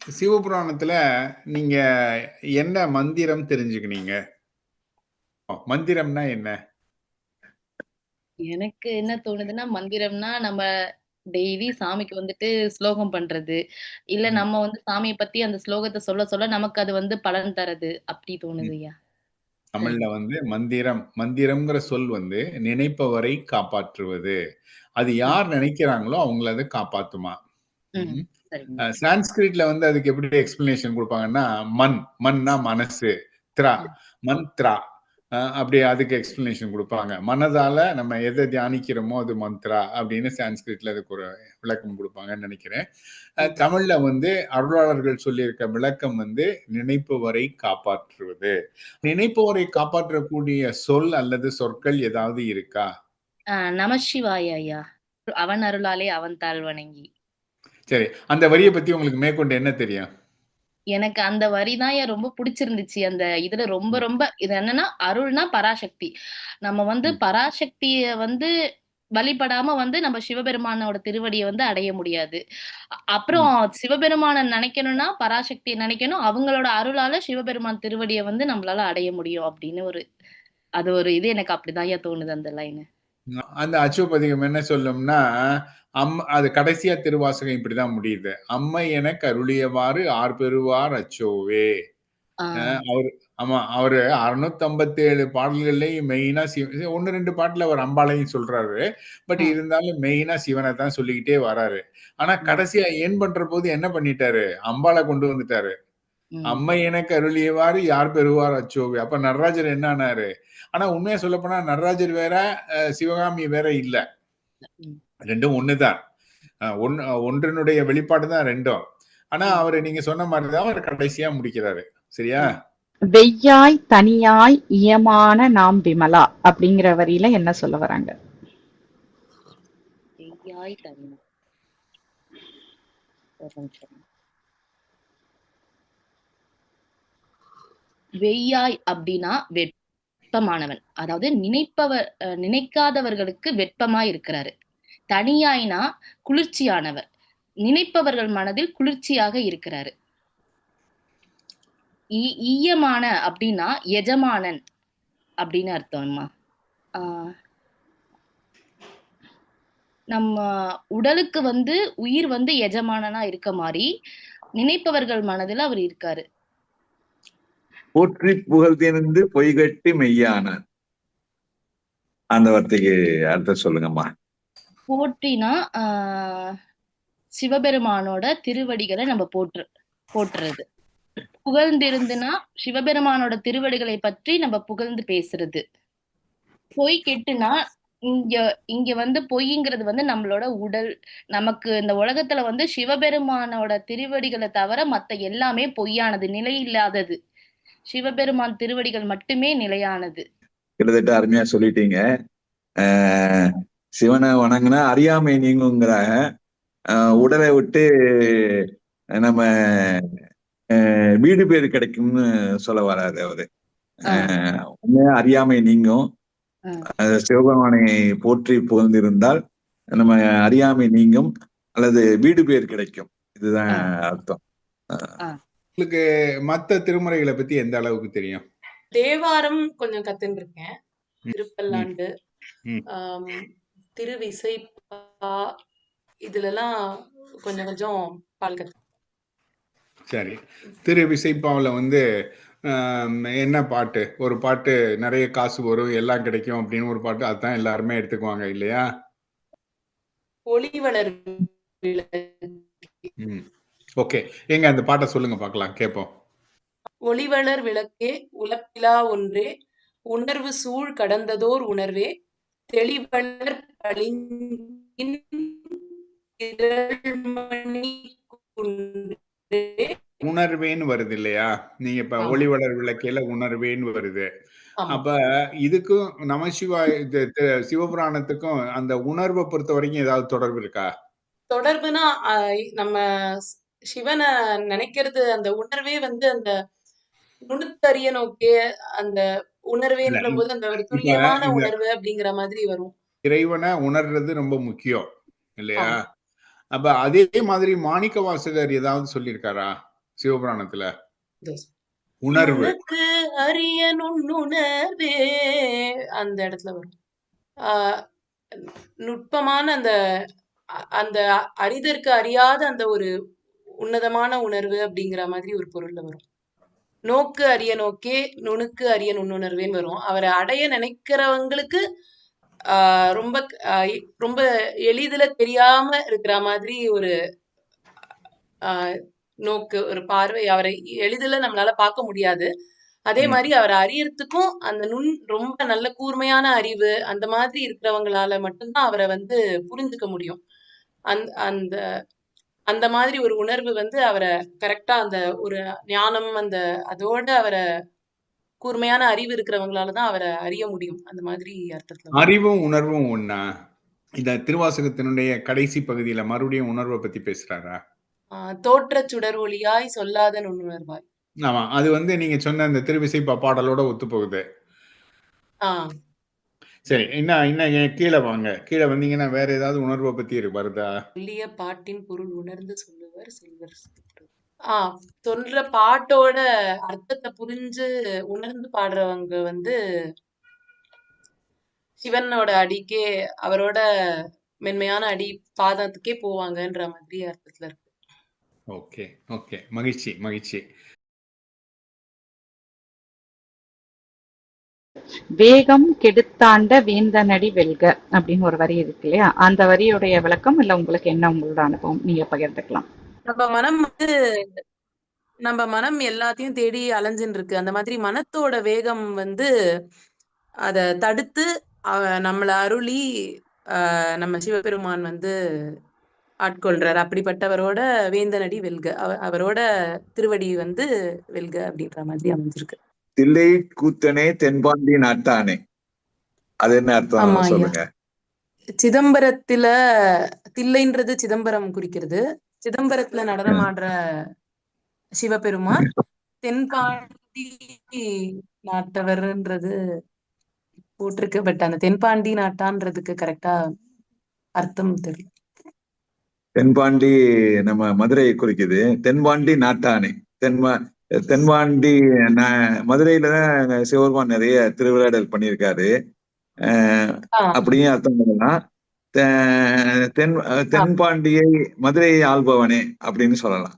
சிவபுராணத்துல நீங்க என்ன மந்திரம் தெரிஞ்சுக்கினீங்க? மந்திரம்னா என்ன? எனக்கு என்ன தோணுதுன்னா மந்திரம்னா நம்ம டெய்லி சாமிக்கு வந்துட்டு ஸ்லோகம் பண்றது. இல்ல. நம்ம வந்து சாமியை பத்தி அந்த ஸ்லோகத்தை சொல்ல சொல்ல நமக்கு அது வந்து பலன் தரது. அப்படி தோணுது ஐயா. தமிழ்ல வந்து மந்திரம் மந்திரம்ங்கிற சொல் வந்து நினைப்பவரை காப்பாற்றுவது. அது யார் நினைக்கிறாங்களோ அவங்கள அது காப்பாத்துமா? சான்ஸ்கிரிட்ல வந்து அதுக்கு எப்படி எக்ஸ்பிளனேஷன் கொடுப்பாங்கன்னா மண் மண்ணா மனசு திரா மந்த்ரா அஹ் அப்படி அதுக்கு எக்ஸ்பிளனேஷன் கொடுப்பாங்க. மனதால நம்ம எதை தியானிக்கிறோமோ அது மந்த்ரா அப்படின்னு சான்ஸ்கிரிட்ல அதுக்கு ஒரு விளக்கம் கொடுப்பாங்கன்னு நினைக்கிறேன். தமிழ்ல வந்து அருளாளர்கள் சொல்லியிருக்க விளக்கம் வந்து நினைப்பவரை காப்பாற்றுவது. நினைப்பவரை காப்பாற்றக்கூடிய சொல் அல்லது சொற்கள் ஏதாவது இருக்கா? நமசிவாய ஐயா. அவன் அருளாலே அவன் தாழ் வணங்கி சரி அந்த வரியை பத்தி உங்களுக்கு மேற்கொண்டு என்ன தெரியும்? எனக்கு அந்த வரி தான் ஏன் ரொம்ப பிடிச்சிருந்துச்சு. அந்த இதுல ரொம்ப ரொம்ப இது என்னன்னா அருள்னா பராசக்தி. நம்ம வந்து. பராசக்திய வந்து வழிபடாம வந்து நம்ம சிவபெருமானோட திருவடியை வந்து அடைய முடியாது. அப்புறம் சிவபெருமானை நினைக்கணும்னா பராசக்தியை நினைக்கணும். அவங்களோட அருளால சிவபெருமான் திருவடியை வந்து நம்மளால அடைய முடியும் அப்படின்னு ஒரு அது ஒரு இது எனக்கு அப்படிதான் ஏன் தோணுது அந்த லைன் அந்த அச்சுவபதிகம் என்ன சொல்லும்னா அம் அது கடைசியா திருவாசகம் இப்படிதான் முடியுது. அம்மை என கருளியவாறு ஆர் பெறுவார் அச்சோவே. அவர் ஆமா அவரு அறுநூத்தி ஐம்பத்தி ஏழு பாடல்கள்லயும் மெயினா சிவ ஒன்னு ரெண்டு பாட்டுல அவர் அம்பாளையும் சொல்றாரு. பட் ஆ. இருந்தாலும் மெயினா சிவனை தான் சொல்லிக்கிட்டே வராரு. ஆனா கடைசியா ஏன் பண்ற போது என்ன பண்ணிட்டாரு? அம்பாளை கொண்டு வந்துட்டாரு. அம்மை எனக்கு அருளியவாறு யார் பெறுவார் அச்சோவி. அப்ப நடராஜர் என்ன ஆனாரு? ஆனா உண்மையா சொல்ல போனா நடராஜர் வேற சிவகாமி வேற இல்ல. ரெண்டும் ஒண்ணுதான். ஒன்னு ஒன்றினுடைய வெளிப்பாடு தான் ரெண்டும். ஆனா அவரு நீங்க சொன்ன மாதிரிதான் அவர் கடைசியா முடிக்கிறாரு. சரியா? வெய்யாய் தனியாய் இயமான நாம் விமலா அப்படிங்கிற வரியில என்ன சொல்ல வராங்க. வெய்யாய் அப்படின்னா வெப்பமானவன் அதாவது நினைப்பவர் அஹ், நினைக்காதவர்களுக்கு வெப்பமா இருக்கிறாரு. தனியாய்னா குளிர்ச்சியானவர். நினைப்பவர்கள் மனதில் குளிர்ச்சியாக இருக்கிறாரு. ஈ- ஈயமான அப்படின்னா எஜமானன் அப்படின்னு அர்த்தம்மா ஆஹ் நம்ம உடலுக்கு வந்து உயிர் வந்து எஜமானனா இருக்க மாதிரி நினைப்பவர்கள் மனதில் அவர் இருக்காரு. போற்றி புகழ்ந்திருந்து பொய்கட்டி மெய்யானார் அந்த வார்த்தைக்கு அர்த்தம் சொல்லுங்கம்மா. போற்றினா ஆஹ் சிவபெருமானோட திருவடிகளை நம்ம போற்று போற்றுறது. புகழ்ந்திருந்துனா சிவபெருமானோட திருவடிகளை பற்றி நம்ம புகழ்ந்து பேசுறது. பொய் கெட்டுனா இங்க இங்க வந்து பொய்ங்கிறது வந்து நம்மளோட உடல் நமக்கு இந்த உலகத்துல வந்து சிவபெருமானோட திருவடிகளை தவிர மத்த எல்லாமே பொய்யானது நிலை இல்லாதது சிவபெருமான் திருவடிகள் மட்டுமே நிலையானது. கிட்டத்தட்ட அருமையா சொல்லிட்டீங்க. சிவனை வணங்கினா அறியாமை நீங்குங்கிறாங்க உடலை விட்டு நம்ம வீடு பேரு கிடைக்கும்னு சொல்ல வராது அவரு. உண்மையா அறியாமை நீங்கும். சிவபெருமானை போற்றி புகழ்ந்திருந்தால் நம்ம அறியாமை நீங்கும். அல்லது வீடு பேர் கிடைக்கும். இதுதான் அர்த்தம். உங்களுக்கு மத்த திருமுறைகளை பத்தி எந்த அளவுக்கு தெரியும்? தேவாரம் கொஞ்சம் கத்துன்னு இருக்கேன். திருப்பல்லாண்டு ம். ஆம், திருவிசைப்பா இதுலலாம் கொஞ்சம் கொஞ்சம் பால் கத்து சரி. திரு விசைப்பாவில் வந்து என்ன பாட்டு? ஒரு பாட்டு நிறைய காசு வரும் எல்லாம் கிடைக்கும் அப்படின்னு ஒரு பாட்டு அதுதான் எல்லாருமே எடுத்துக்குவாங்க இல்லையா? ஒளிவளர் விளக்கு. ஓகே. எங்க அந்த பாட்டை சொல்லுங்க பார்க்கலாம் கேட்போம். ஒளிவளர் விளக்கே உலப்பிலா ஒன்றே உணர்வு சூழ் கடந்ததோர் உணர்வே தெளிவளர் பளிங்கின் உணர்வேன்னு வருது இல்லையா நீங்க இப்ப. ஒளிவளர் விளக்கையில உணர்வேன்னு வருது. அப்ப இதுக்கும் நமசிவாய் இது தி- சிவபுராணத்துக்கும் அந்த உணர்வை பொறுத்த வரைக்கும் ஏதாவது தொடர்பு இருக்கா? தொடர்புனா நம்ம சிவனை நினைக்கிறது அந்த உணர்வே வந்து அந்த நுணுத்தறிய நோக்கிய அந்த உணர்வேன்ற போது அந்த ஒரு துல்லியமான உணர்வு அப்படிங்கிற மாதிரி வரும். இறைவனை உணர்றது ரொம்ப முக்கியம் இல்லையா. அப்ப அதே மாதிரி மாணிக்க வாசகர் ஏதாவது சொல்லியிருக்காரா சிவபுராணத்துல. உணர்வு. அரிய நுண்ணுணர்வே அந்த இடத்துல வரும். நுட்பமான அந்த அந்த அரிதற்கு அறியாத அந்த ஒரு உன்னதமான உணர்வு அப்படிங்கிற மாதிரி ஒரு பொருள்ல வரும். நோக்கு அரிய நோக்கே நுணுக்கு அரிய நுண்ணுணர்வேன்னு வரும். அவரை அடைய நினைக்கிறவங்களுக்கு ஆஹ் ரொம்ப ரொம்ப எளிதில தெரியாம இருக்கிற மாதிரி ஒரு ஆஹ் நோக்கு ஒரு பார்வை அவரை எளிதில நம்மளால பார்க்க முடியாது. அதே. மாதிரி அவரை அறியறதுக்கும் அந்த நுண் ரொம்ப நல்ல கூர்மையான அறிவு அந்த மாதிரி இருக்கிறவங்களால மட்டும்தான் அவரை வந்து புரிஞ்சுக்க முடியும். அந்த அந்த அந்த மாதிரி ஒரு உணர்வு வந்து அவரை கரெக்டா அந்த ஒரு ஞானம் அந்த அதோட அவரை கூர்மையான அறிவு இருக்கிறவங்களால தான் அவரை அறிய முடியும். அந்த மாதிரி அர்த்தத்துல. அறிவும் உணர்வும் ஒண்ணா? இந்த திருவாசகத்தினுடைய கடைசி பகுதியில மறுபடியும் உணர்வை பத்தி பேசுறாரா? ஆஹ் தோற்றச் சுடர் ஒளியாய் சொல்லாத நுண்ணுணர்வாய் ஆமா அது வந்து நீங்க சொன்ன அந்த திருவிசை பா- பாடலோட ஒத்து போகுது ஆஹ் சரி இன்னும் ஏன் கீழே வாங்க. கீழே வந்தீங்கன்னா வேற ஏதாவது உணர்வை பத்தி இரு- வருதா சொல்லிய பாட்டின் பொருள் உணர்ந்து சொல்லுவர் செல்வர். ஆஹ் சொல்ற பாட்டோட அர்த்தத்தை புரிஞ்சு உணர்ந்து பாடுறவங்க வந்து சிவனோட அடிக்கே அவரோட மென்மையான அடி பாதத்துக்கே போவாங்கன்ற மாதிரி அர்த்தத்துல இருக்கு. Okay okay. மகிழ்ச்சி மகிழ்ச்சி. வேகம் கெடுத்தாண்ட வேந்தனடி வெல்க அப்படின்னு ஒரு வரி இருக்கு இல்லையா? அந்த வரியுடைய விளக்கம் இல்ல உங்களுக்கு என்ன உங்களோட அனுபவம்? நீங்க பகிர்ந்துக்கலாம். நம்ம மனம் வந்து நம்ம மனம் எல்லாத்தையும் தேடி அலைஞ்சுன்னு இருக்கு அந்த மாதிரி மனத்தோட வேகம் வந்து அத தடுத்து நம்மள அருளி ஆஹ் நம்ம சிவபெருமான் வந்து ஆட்கொள்றார். அப்படிப்பட்டவரோட வேந்தனடி வெல்க. அவ- அவரோட திருவடி வந்து வெல்க அப்படின்ற மாதிரி அமைஞ்சிருக்கு. தில்லை கூத்தனே தென்பாண்டி நாட்டானே. அது என்ன அர்த்தம். சொல்லுங்க. சிதம்பரத்துல தில்லைன்றது சிதம்பரம் குறிக்கிறது. சிதம்பரத்துல நடனமாடுற சிவபெருமான் தென்பாண்டி நாட்டவர்ன்றது போட்டிருக்கு. பட் அந்த தென்பாண்டி நாட்டான்றதுக்கு கரெக்டா அர்த்தம் தெரியல. தென்பாண்டி நம்ம மதுரையை குறிக்குது. தென்பாண்டி நாட்டானே. தென்மா தென்பாண்டி மதுரையில தான் சிவபெருமான் நிறைய திருவிளையாடல் பண்ணியிருக்காரு. அப்படியும் அர்த்தம் பண்ணலாம். தென் தென்பாண்டியை மதுரையை ஆள்பவனே அப்படின்னு சொல்லலாம்.